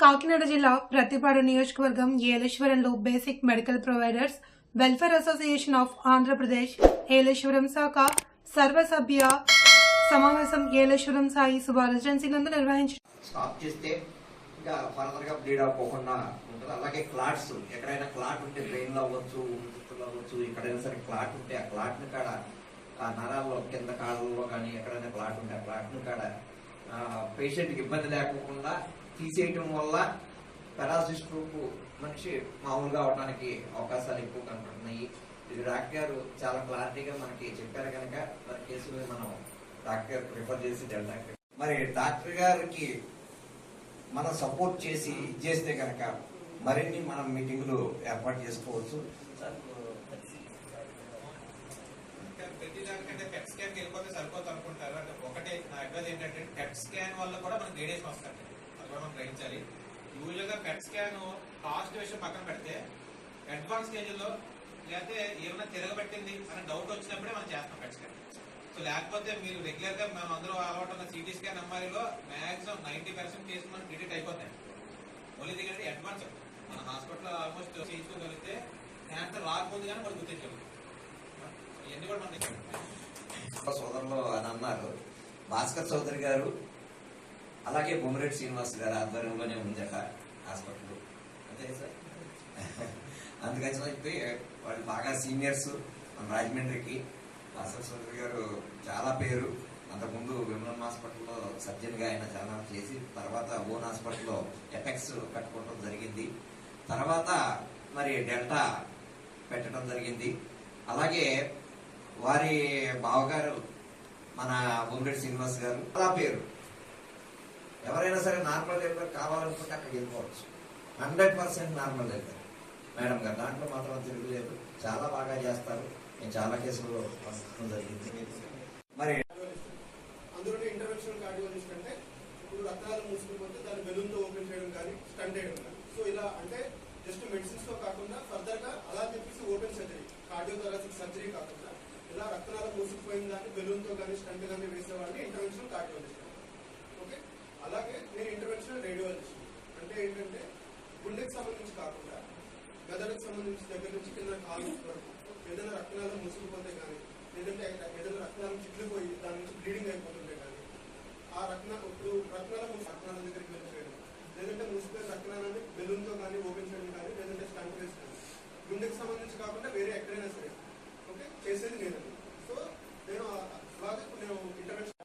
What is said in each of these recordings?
కాకినాడ జిల్లా ప్రతిపాడు నియోజకవర్గం ఏలేశ్వరంలో basic medical providers welfare association of Andhra Pradesh Yeleswaram శాఖ సర్వసభ్య సమావేశం ఏలేశ్వరం సాయి సుభా రెసిడెన్సీ నందు నిర్వహించారు స్టాప్ చేస్తే ఇంకా ఫర్దర్గా బ్లీడ్ అవ్వకుండా ఉంటుంది. అలాగే క్లాట్స్ ఎక్కడైనా క్లాట్ ఉంటే బ్రెయిన్లో అవ్వచ్చు అవ్వచ్చు ఎక్కడైనా సరే క్లాట్ ఉంటే ఆ క్లాట్ని కాడ ఆ నరాల్లో కింద కాళ్ళలో కానీ ఎక్కడైనా క్లాట్ ఉంటే ఆ క్లాట్ని కాడ పేషెంట్ ఇబ్బంది లేకుండా తీసేయటం వల్ల పెరాసిస్ స్ట్రోక్ మనిషి మామూలుగా అవడానికి అవకాశాలు ఎక్కువ కనపడుతున్నాయి. ఇది డాక్టర్ గారు చాలా క్లారిటీగా మనకి చెప్పారు కనుక మరి కేసుని మనం డాక్టర్ గారికి రిఫర్ చేసి డాక్టర్ మరి డాక్టర్ గారికి మనం సపోర్ట్ చేసి ఇది చేస్తే కనుక మరిన్ని మనం మీటింగులు ఏర్పాటు చేసుకోవచ్చు. ప్రతి దానికంటే పెట్ స్కాన్ వెళ్ళిపోతే సరిపోతుంది అనుకుంటారు అంటే ఒకటే నా అడ్వైజ్ ఏంటంటే పెట్ స్కాన్ వల్ల కూడా మనకి రేడియేషన్ వస్తుంది. మనం గ్రహించాలి. యూజువల్గా పెట్ స్కాన్ కాస్ట్ విషయం పక్కన పెడితే అడ్వాన్స్ స్టేజ్లో లేకపోతే ఏమైనా తిరగబెట్టింది అనే డౌట్ వచ్చినప్పుడే మనం చేస్తాం పెట్ స్కాన్ సో లేకపోతే మీరు రెగ్యులర్గా మనం అందరూ అలవాటు ఉన్న సిటీ స్కాన్ ఎంఆర్ఐలో మాక్సిమం నైన్టీ పర్సెంట్ కేసు మనం డిటెక్ట్ అయిపోతాయి. ఓన్లీ దిగండి అడ్వాన్స్ మన హాస్పిటల్ ఆల్మోస్ట్ చేయించుకోగలిగితే క్యాన్సర్ రాకముందు కానీ మనం గుర్తించగలుగుతాం ఇవన్నీ కూడా మనం సోదరులు అని అన్నారు. భాస్కర్ చౌదరి గారు అలాగే బొమ్మరెడ్డి శ్రీనివాస్ గారు ఆధ్వర్యంలోనే ఉందట హాస్పిటల్. అంతే సార్? అందుకని చెప్పి వాళ్ళు బాగా సీనియర్స్ మన రాజమండ్రికి. అసలు చౌదరి గారు చాలా పేరు. అంతకుముందు విమలం హాస్పిటల్లో సర్జన్గా ఆయన చాలా చేసి తర్వాత ఓన్ హాస్పిటల్లో ఎఫెక్ట్స్ కట్టుకోవడం జరిగింది. తర్వాత మరి డెల్టా పెట్టడం జరిగింది. అలాగే వారి బావగారు మన బొమ్మరెడ్డి శ్రీనివాస్ గారు అలా పేరు. ఎవరైనా సరే నార్మల్ డెలివరీ కావాలనుకుంటే అక్కడికి వెళ్ళిపోవచ్చు. Hundred percent normal delivery madam గారు దాంట్లో మాత్రం తిరుగులేదు. చాలా బాగా చేస్తారు. నేను చాలా కేసులు పంపించడం జరిగింది. మరి అందులోనే ఇంటర్వెన్షనల్ కార్డియాలజిస్ట్ అంటే ఇప్పుడు రక్తాలు మూసుకుపోతే దాన్ని బెలూన్తో ఓపెన్ చేయడం కానీ స్టంట్ చేయడం కానీ. సో ఇలా అంటే జస్ట్ మెడిసిన్స్తో కాకుండా ఫర్దర్గా అలా అని చెప్పేసి ఓపెన్ సర్జరీ కార్డియోథొరాసిక్ సర్జరీ కాకుండా ఇలా రక్తనాళం మూసుకుపోయిన దాన్ని బెలూన్తో కానీ స్టంట్ కానీ వేసే వాళ్ళని ఇంటర్వెన్షనల్ కార్డియాలజిస్ట్ ఓకే అలాగే నేను ఇంటర్వెన్షనల్ రేడియాలజిస్ట్ అంటే ఏంటంటే గుండెకి సంబంధించి కాకుండా మెదడుకు సంబంధించి దగ్గర నుంచి కింద కాలు వరకు ఏదైనా రక్తనాలు మూసుకుపోతే కానీ లేదంటే ఏదైనా రక్తనాలు చిట్లిపోయి దాని నుంచి బ్లీడింగ్ అయిపోతుంటే కానీ ఆ రక్త ఇప్పుడు రక్తనాల రక్తనాల దగ్గరికి వెళ్ళిపోయడం. లేదంటే మూసిపోయిన రక్తనాలని బెలూన్తో కానీ ఓపెన్ చేయడం కానీ లేదంటే స్టంట్ వేసి కానీ. గుండెకి సంబంధించి కాకుండా వేరే ఎక్కడైనా సరే. ఓకే? చేసేది లేదండి. సో నేను అలాగే నేను ఇంటర్వెన్షన్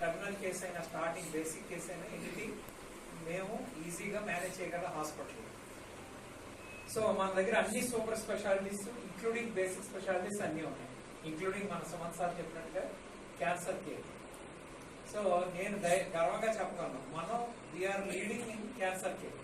టెర్మినల్ కేసు అయినా స్టార్టింగ్ బేసిక్ కేసు అయినా ఎనీథింగ్ మేము ఈజీగా మేనేజ్ చేయగల హాస్పిటల్ సో మన దగ్గర అన్ని super specialities including basic specialities అన్ని ఉన్నాయి. ఇంక్లూడింగ్ మన సుమన్ సార్ చెప్పినట్టుగా క్యాన్సర్ కేర్ సో నేను గర్వంగా చెప్పగలను మనం we are leading in cancer care